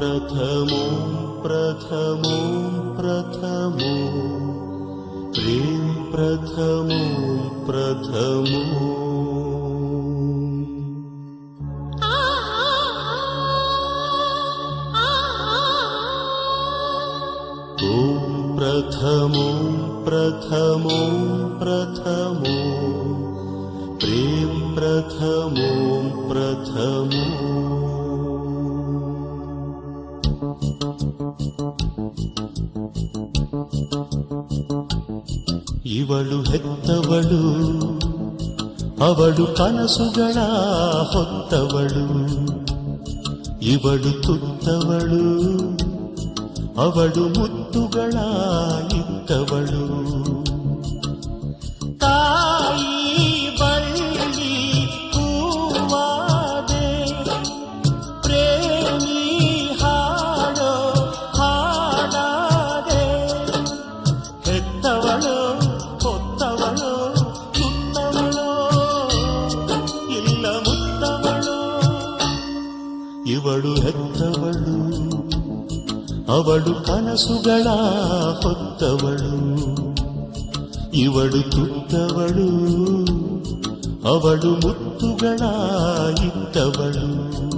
प्रथमो प्रथमो प्रथमो। प्रेम प्रथमो प्रथमो। ॐ प्रथमो प्रथमो प्रथमो। प्रेम प्रथमो प्रथमो ಇವಳು ಹೆತ್ತವಳು ಅವಳು ಕನಸುಗಳ ಹೊತ್ತವಳು. ಇವಳು ತುತ್ತವಳು ಅವಳು ಮುತ್ತುಗಳ ಇತ್ತವಳು. ತಾಯಿ ಇವಳು ಹೆತ್ತವಳು ಅವಳು ಕನಸುಗಳ ಹೊತ್ತವಳು. ಇವಳು ತುತ್ತವಳು ಅವಳು ಮುತ್ತುಗಳ ಇತ್ತವಳು.